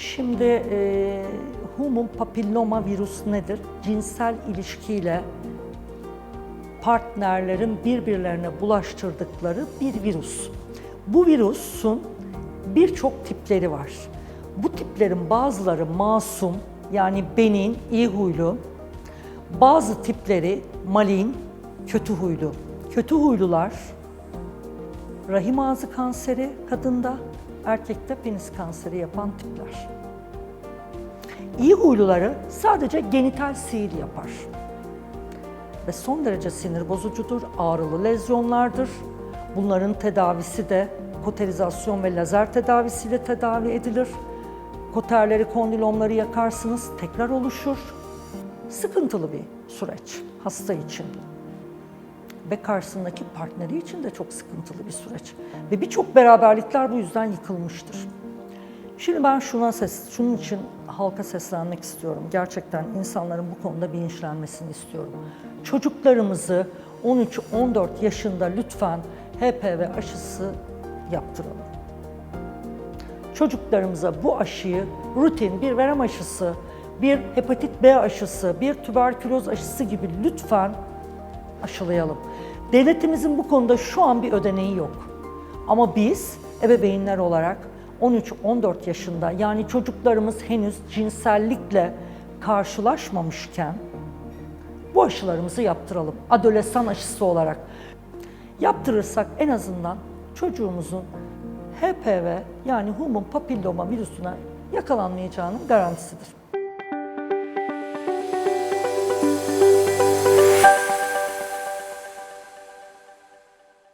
Şimdi e, human papilloma virüs nedir? Cinsel ilişkiyle partnerlerin birbirlerine bulaştırdıkları bir virüs. Bu virüsün birçok tipleri var. Bu tiplerin bazıları masum yani benin, iyi huylu. Bazı tipleri malin, kötü huylu. Kötü huylular rahim ağzı kanseri kadında, erkekte penis kanseri yapan tipler. İyi huyluları sadece genital sihir yapar ve son derece sinir bozucudur, ağrılı lezyonlardır. Bunların tedavisi de koterizasyon ve lazer tedavisiyle tedavi edilir. Koterleri, kondilomları yakarsınız, tekrar oluşur. Sıkıntılı bir süreç hasta için ve karşısındaki partneri için de çok sıkıntılı bir süreç. Ve birçok beraberlikler bu yüzden yıkılmıştır. Şimdi ben şuna ses, şunun için halka seslenmek istiyorum. Gerçekten insanların bu konuda bilinçlenmesini istiyorum. Çocuklarımızı 13-14 yaşında lütfen HPV aşısı yaptıralım. Çocuklarımıza bu aşıyı rutin bir verem aşısı, bir hepatit B aşısı, bir tüberküloz aşısı gibi lütfen aşılayalım. Devletimizin bu konuda şu an bir ödeneği yok. Ama biz ebeveynler olarak 13-14 yaşında yani çocuklarımız henüz cinsellikle karşılaşmamışken bu aşılarımızı yaptıralım. Adolesan aşısı olarak. Yaptırırsak en azından çocuğumuzun HPV yani human papilloma virüsüne yakalanmayacağının garantisidir.